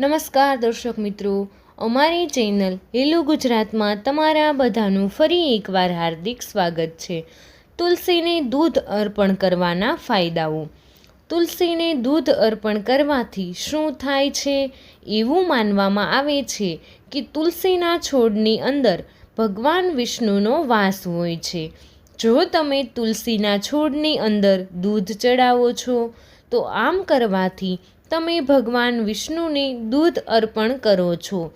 નમસ્કાર દર્શક મિત્રો, અમારી ચેનલ હેલો ગુજરાતમાં તમારા બધાનું ફરી એકવાર હાર્દિક સ્વાગત છે. તુલસીને દૂધ અર્પણ કરવાના ફાયદાઓ. તુલસીને દૂધ અર્પણ કરવાથી શું થાય છે? એવું માનવામાં આવે છે કે તુલસીના છોડની અંદર ભગવાન વિષ્ણુનો વાસ હોય છે. જો તમે તુલસીના છોડની અંદર દૂધ ચડાવો છો, તો આમ કરવાથી તમે ભગવાન વિષ્ણુને દૂધ અર્પણ કરો છો,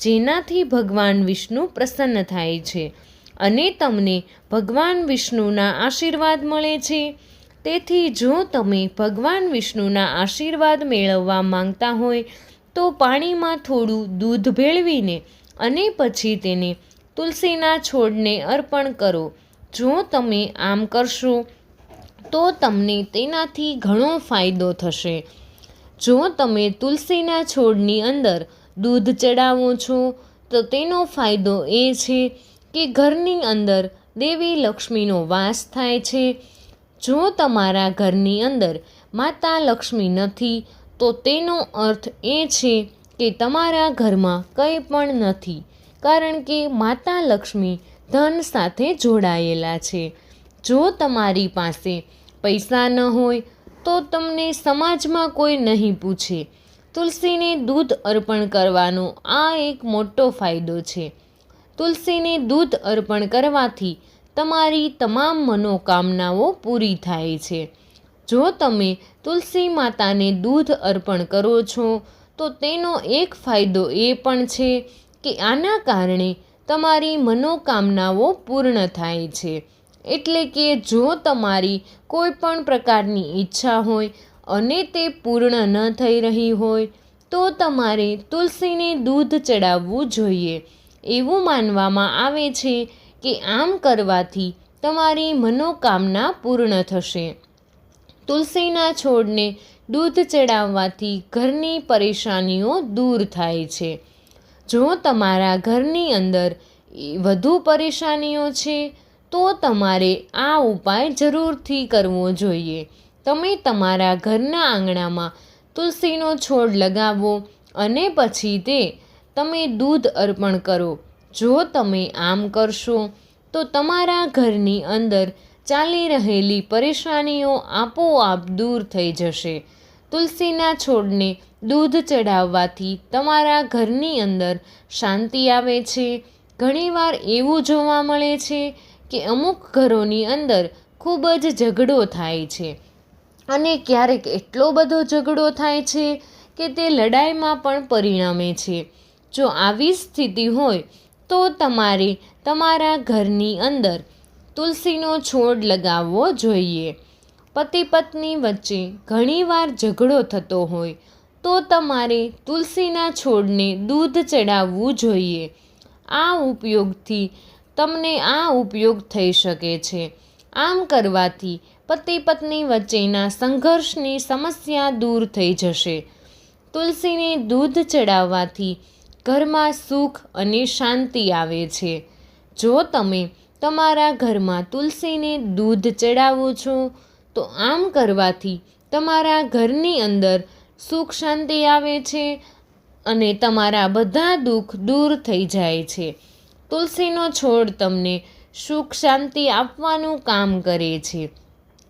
જેનાથી ભગવાન વિષ્ણુ પ્રસન્ન થાય છે અને તમને ભગવાન વિષ્ણુના આશીર્વાદ મળે છે. તેથી જો તમે ભગવાન વિષ્ણુના આશીર્વાદ મેળવવા માંગતા હોય, તો પાણીમાં થોડું દૂધ ભેળવીને અને પછી તેને તુલસીના છોડને અર્પણ કરો. જો તમે આમ કરશો, તો તમને તેનાથી ઘણો ફાયદો થશે. જો તમે તુલસીના છોડની અંદર દૂધ ચડાવો છો, તો તેનો ફાયદો એ છે કે ઘરની અંદર દેવી લક્ષ્મીનો વાસ થાય છે. જો તમારા ઘરની અંદર માતા લક્ષ્મી નથી, તો તેનો અર્થ એ છે કે તમારા ઘરમાં કંઈ પણ નથી, કારણ કે માતા લક્ષ્મી ધન સાથે જોડાયેલા છે. જો તમારી પાસે પૈસા ન હોય તો તમને સમાજમાં કોઈ નહીં પૂછે. તુલસીને દૂધ અર્પણ કરવાનો આ એક મોટો ફાયદો છે. તુલસીને દૂધ અર્પણ કરવાથી તમારી તમામ મનોકામનાઓ પૂરી થાય છે. જો તમે તુલસી માતાને દૂધ અર્પણ કરો છો, તો તેનો એક ફાયદો એ પણ છે કે આના કારણે તમારી મનોકામનાઓ પૂર્ણ થાય છે. એટલે કે જો તમારી કોઈ પણ પ્રકારની ઈચ્છા હોય અને તે પૂર્ણ ન થઈ રહી હોય, તો તમારે તુલસીને દૂધ ચડાવવું જોઈએ. એવું માનવામાં આવે છે કે આમ કરવાથી તમારી મનોકામના પૂર્ણ થશે. તુલસીના છોડને દૂધ ચડાવવાથી ઘરની પરેશાનીઓ દૂર થાય છે. જો તમારા ઘરની અંદર વધુ પરેશાનીઓ છે તો તમારે આ ઉપાય જરૂરથી કરવો જોઈએ. તમે તમારા ઘરના આંગણામાં તુલસીનો છોડ લગાવો અને પછી તે તમે દૂધ અર્પણ કરો. જો તમે આમ કરશો, તો તમારા ઘરની અંદર ચાલી રહેલી પરેશાનીઓ આપોઆપ દૂર થઈ જશે. તુલસીના છોડને દૂધ ચડાવવાથી તમારા ઘરની અંદર શાંતિ આવે છે. ઘણીવાર એવું જોવા મળે છે કે અમુક ઘરોની અંદર ખૂબ જ ઝઘડો થાય છે. અને ક્યારેક એટલો બધો ઝઘડો થાય છે કે તે લડાઈમાં પણ પરિણમે છે. જો આવી સ્થિતિ હોય, તો તમારે તમારા ઘરની અંદર તુલસીનો છોડ લગાવવો જોઈએ. પતિ પત્ની વચ્ચે ઘણીવાર ઝઘડો થતો હોય, તો તમારે તુલસીના છોડને દૂધ ચડાવવું જોઈએ. આ ઉપયોગથી તમને આ ઉપયોગ થઈ શકે છે. આમ કરવાથી પતિ પત્ની વચ્ચેના સંઘર્ષની સમસ્યા દૂર થઈ જશે. તુલસીને દૂધ ચડાવવાથી ઘરમાં સુખ અને શાંતિ આવે છે. જો તમે તમારા ઘરમાં તુલસીને દૂધ ચડાવો છો, તો આમ કરવાથી તમારા ઘરની અંદર સુખ શાંતિ આવે છે અને તમારા બધા દુઃખ દૂર થઈ જાય છે. તુલસીનો છોડ તમને સુખ શાંતિ આપવાનું કામ કરે છે.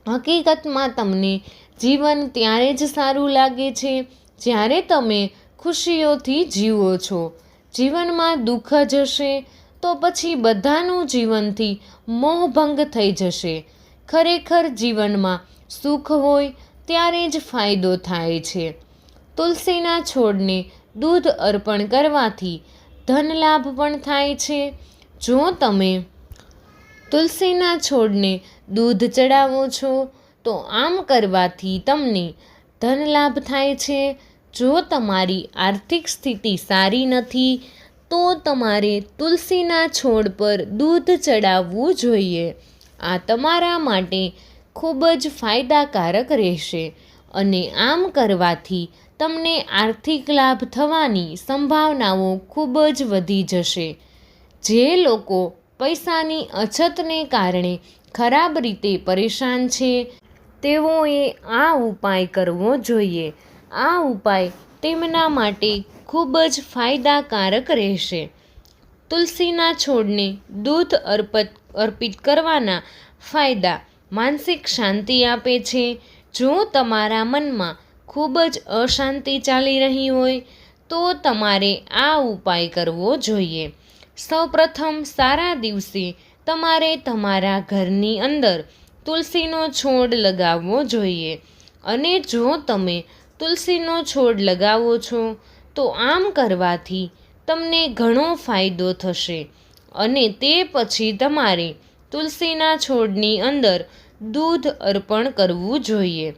હકીકતમાં તમને જીવન ત્યારે જ સારું લાગે છે જ્યારે તમે ખુશીઓથી જીવો છો. જીવનમાં દુઃખ જ હશે તો પછી બધાનું જીવનથી મોહભંગ થઈ જશે. ખરેખર જીવનમાં સુખ હોય ત્યારે જ ફાયદો થાય છે. તુલસીના છોડને દૂધ અર્પણ કરવાથી ધન લાભ પણ થાય છે. જો તમે તુલસીના છોડને દૂધ ચડાવો છો, તો આમ કરવાથી તમને ધન લાભ થાય છે. જો તમારી આર્થિક સ્થિતિ સારી નથી, તો તમારે તુલસીના છોડ પર દૂધ ચડાવવું જોઈએ. આ તમારા માટે ખૂબ જ ફાયદાકારક રહેશે અને આમ કરવાથી તમને આર્થિક લાભ થવાની સંભાવનાઓ ખૂબ જ વધી જશે. જે લોકો પૈસાની અછતને કારણે ખરાબ રીતે પરેશાન છે, તેઓએ આ ઉપાય કરવો જોઈએ. આ ઉપાય તેમના માટે ખૂબ જ ફાયદાકારક રહેશે. તુલસીના છોડને દૂધ અર્પત, અર્પિત કરવાના ફાયદા માનસિક શાંતિ આપે છે. જો તમારા મનમાં ખૂબ જ અશાંતિ ચાલી રહી હોય તો તમારે આ ઉપાય કરવો જોઈએ. સૌપ્રથમ સારા દિવસે તમારે તમારા ઘરની અંદર તુલસીનો છોડ લગાવવો જોઈએ. અને જો તમે તુલસીનો છોડ લગાવો છો, તો આમ કરવાથી તમને ઘણો ફાયદો થશે. અને તે પછી તમારે તુલસીના છોડની અંદર દૂધ અર્પણ કરવું જોઈએ.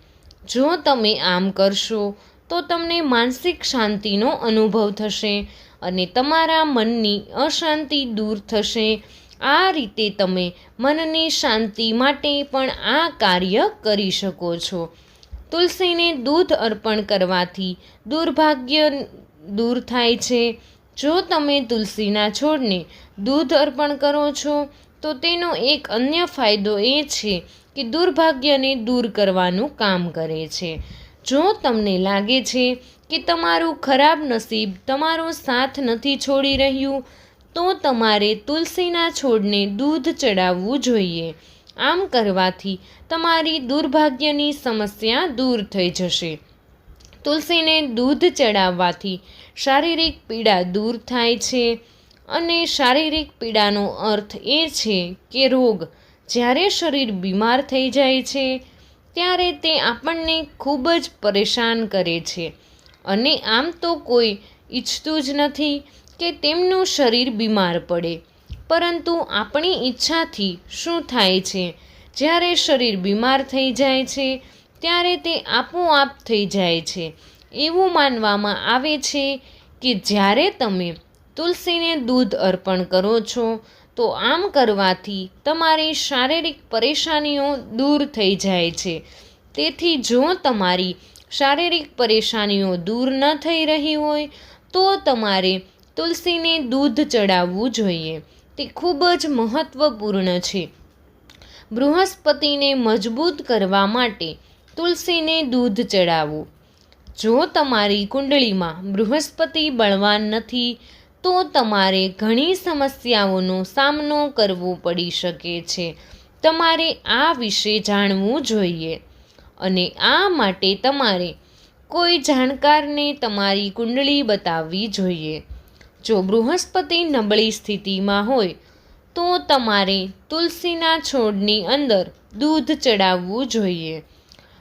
જો તમે આમ કરશો, તો તમને માનસિક શાંતિનો અનુભવ થશે અને તમારા મનની અશાંતિ દૂર થશે. આ રીતે તમે મનની શાંતિ માટે પણ આ કાર્ય કરી શકો છો. તુલસીને દૂધ અર્પણ કરવાથી દુર્ભાગ્ય દૂર થાય છે. જો તમે તુલસીના છોડને દૂધ અર્પણ કરો છો, તો તેનો એક અન્ય ફાયદો એ છે કે દુર્ભાગ્યને દૂર કરવાનું કામ કરે છે. જો તમને લાગે છે કે તમારું ખરાબ નસીબ તમારો સાથ નથી છોડી રહ્યું, તો તમારે તુલસીના છોડને દૂધ ચડાવવું જોઈએ. આમ કરવાથી તમારી દુર્ભાગ્યની સમસ્યા દૂર થઈ જશે. તુલસીને દૂધ ચડાવવાથી શારીરિક પીડા દૂર થાય છે. અને શારીરિક પીડાનો અર્થ એ છે કે રોગ જ્યારે શરીર બીમાર થઈ જાય છે, ત્યારે તે આપણને ખૂબ જ પરેશાન કરે છે. અને આમ તો કોઈ ઈચ્છતું જ નથી કે તેમનું શરીર બીમાર પડે. પરંતુ આપણી ઈચ્છાથી શું થાય છે? જ્યારે શરીર બીમાર થઈ જાય છે, ત્યારે તે આપોઆપ થઈ જાય છે. એવું માનવામાં આવે છે કે જ્યારે તમે તુલસીને દૂધ અર્પણ કરો છો તો આમ કરવાથી તમારી શારીરિક પરેશાનીઓ દૂર થઈ જાય છે. તેથી જો તમારી શારીરિક પરેશાનીઓ દૂર ન થઈ રહી હોય, તો તમારે તુલસીને દૂધ ચડાવવું જોઈએ. તે ખૂબ જ મહત્ત્વપૂર્ણ છે. બૃહસ્પતિને મજબૂત કરવા માટે તુલસીને દૂધ ચડાવવું જો તમારી કુંડળીમાં બૃહસ્પતિ બળવાન નથી તો તમારે ઘણી સમસ્યાઓનો સામનો કરવો પડી શકે છે. તમારે આ વિશે જાણવું જોઈએ અને આ માટે તમારે કોઈ જાણકારને તમારી કુંડળી બતાવવી જોઈએ. જો બૃહસ્પતિ નબળી સ્થિતિમાં હોય, તો તમારે તુલસીના છોડની અંદર દૂધ ચડાવવું જોઈએ.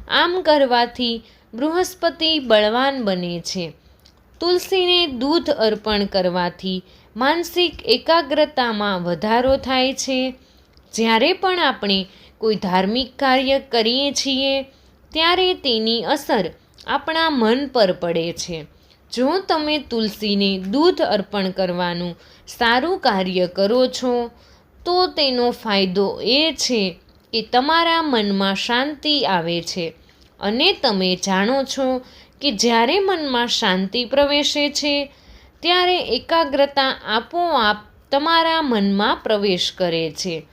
આમ કરવાથી બૃહસ્પતિ બળવાન બને છે. તુલસીને દૂધ અર્પણ કરવાથી માનસિક એકાગ્રતામાં વધારો થાય છે. જ્યારે પણ આપણે કોઈ ધાર્મિક કાર્ય કરીએ છીએ, ત્યારે તેની અસર આપણા મન પર પડે છે. જો તમે તુલસીને દૂધ અર્પણ કરવાનું સારું કાર્ય કરો છો, તો તેનો ફાયદો એ છે કે તમારા મનમાં શાંતિ આવે છે. અને તમે જાણો છો કે જ્યારે મનમાં શાંતિ પ્રવેશે છે, ત્યારે એકાગ્રતા આપોઆપ તમારા મનમાં પ્રવેશ કરે છે.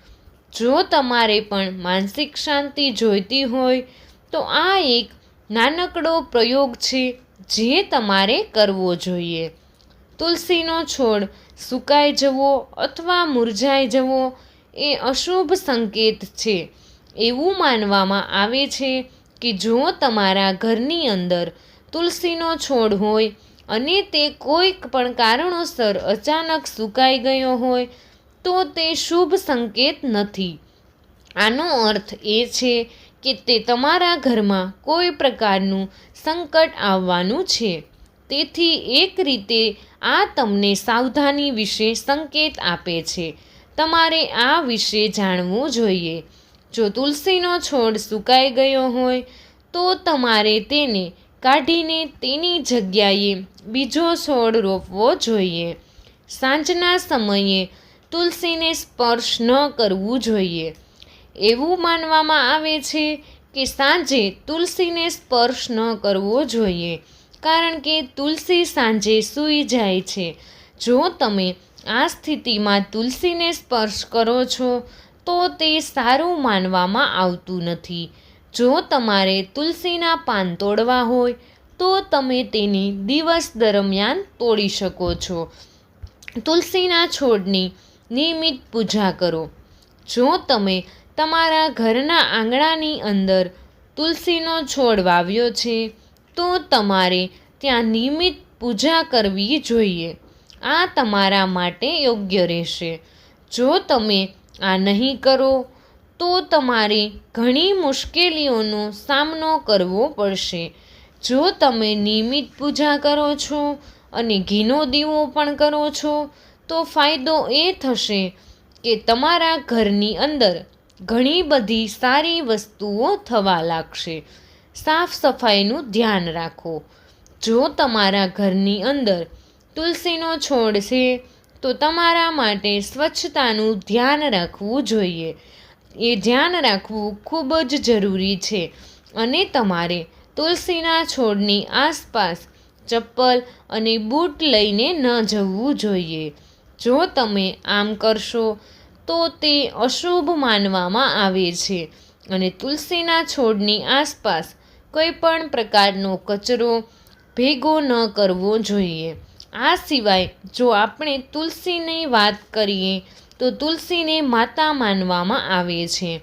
જો તમારે પણ માનસિક શાંતિ જોઈતી હોય, તો આ એક નાનકડો પ્રયોગ છે જે તમારે કરવો જોઈએ. તુલસીનો છોડ સુકાઈ જવો અથવા મુરઝાઈ જવો એ અશુભ સંકેત છે. એવું માનવામાં આવે છે કે જો તમારા ઘરની અંદર તુલસીનો છોડ હોય અને તે કોઈક પણ કારણોસર અચાનક સુકાઈ ગયો હોય, તો તે શુભ સંકેત નથી. આનો અર્થ એ છે કે તે તમારા ઘરમાં કોઈ પ્રકારનું સંકટ આવવાનું છે. તેથી એક રીતે આ તમને સાવધાની વિશે સંકેત આપે છે. તમારે આ વિશે જાણવું જોઈએ. જો તુલસીનો છોડ સુકાઈ ગયો હોય, તો તમારે તેને કાઢીને તેની જગ્યાએ બીજો છોડ રોપવો જોઈએ. સાંજના સમયે તુલસીને સ્પર્શ ન કરવું જોઈએ. એવું માનવામાં આવે છે કે સાંજે તુલસીને સ્પર્શ ન કરવો જોઈએ, કારણ કે તુલસી સાંજે સૂઈ જાય છે. જો તમે આ સ્થિતિમાં તુલસીને સ્પર્શ કરો છો, તો તે સારું માનવામાં આવતું નથી. જો તમારે તુલસીના પાન તોડવા હોય, તો તમે તેને દિવસ દરમિયાન તોડી શકો છો. તુલસીના છોડની નિયમિત પૂજા કરો. જો તમે તમારા ઘરના આંગણાની અંદર તુલસીનો છોડ વાવ્યો છે, તો તમારે ત્યાં નિયમિત પૂજા કરવી જોઈએ. આ તમારા માટે યોગ્ય રહેશે. જો તમે આ નહીં કરો તો તમારે ઘણી મુશ્કેલીઓનો સામનો કરવો પડશે. જો તમે નિયમિત પૂજા કરો છો અને ઘીનો દીવો પણ કરો છો, તો ફાયદો એ થશે કે તમારા ઘરની અંદર ઘણી બધી સારી વસ્તુઓ થવા લાગશે. સાફ સફાઈનું ધ્યાન રાખો. જો તમારા ઘરની અંદર તુલસીનો છોડ છે, તો તમારા માટે સ્વચ્છતાનું ધ્યાન રાખવું જોઈએ. એ ધ્યાન રાખવું ખૂબ જ જરૂરી છે. અને તમારે તુલસીના છોડની આસપાસ ચપ્પલ અને બૂટ લઈને ન જવું જોઈએ. જો તમે આમ કરશો, તો તે અશુભ માનવામાં આવે છે. અને તુલસીના છોડની આસપાસ કોઈ પણ પ્રકારનો કચરો ભેગો ન કરવો જોઈએ. આ સિવાય જો આપણે તુલસીની વાત કરીએ તો તુલસીને માતા માનવામાં આવે છે.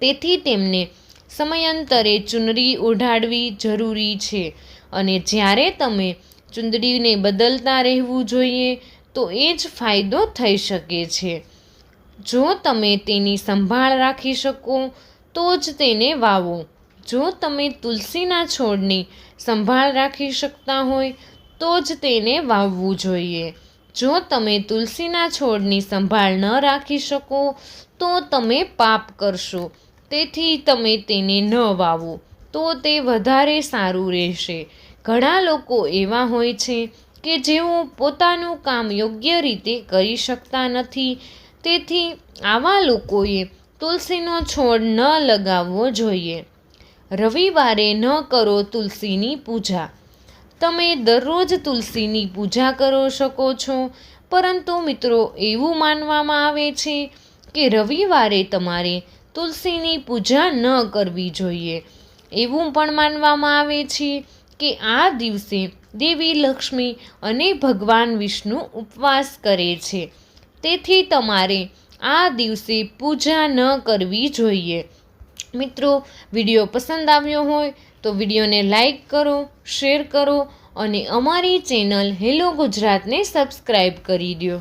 તેથી તેમને સમયાંતરે ચુનરી ઓઢાડવી જરૂરી છે અને જ્યારે તમે ચુંદડીને બદલતા રહેવું જોઈએ, તો એ જ ફાયદો થઈ શકે છે. જો તમે તેની સંભાળ રાખી શકો, તો જ તેને વાવો. જો તમે તુલસીના છોડની સંભાળ રાખી શકતા હોય, તો જ તેને વાવવું જોઈએ. જો તમે તુલસીના છોડની સંભાળ ન રાખી શકો, તો તમે પાપ કરશો. તેથી તમે તેને ન વાવો, તો તે વધારે સારું રહેશે. ઘણા લોકો એવા હોય છે કે જેઓ પોતાનું કામ યોગ્ય રીતે કરી શકતા નથી. તેથી આવા લોકોએ તુલસીનો છોડ ન લગાવવો જોઈએ. રવિવારે ન કરો તુલસીની પૂજા. તમે દરરોજ તુલસીની પૂજા કરો શકો છો. પરંતુ મિત્રો, એવું માનવામાં આવે છે કે રવિવારે તમારે તુલસીની પૂજા ન કરવી જોઈએ. એવું પણ માનવામાં આવે છે કે આ દિવસે દેવી લક્ષ્મી અને ભગવાન વિષ્ણુ ઉપવાસ કરે છે. તેથી તમારે આ દિવસે પૂજા ન કરવી જોઈએ. મિત્રો, વીડિયો પસંદ આવ્યો હોય તો વિડીયોને લાઈક કરો શેર કરો અને અમારી ચેનલ હેલો ગુજરાતને સબસ્ક્રાઈબ કરી દો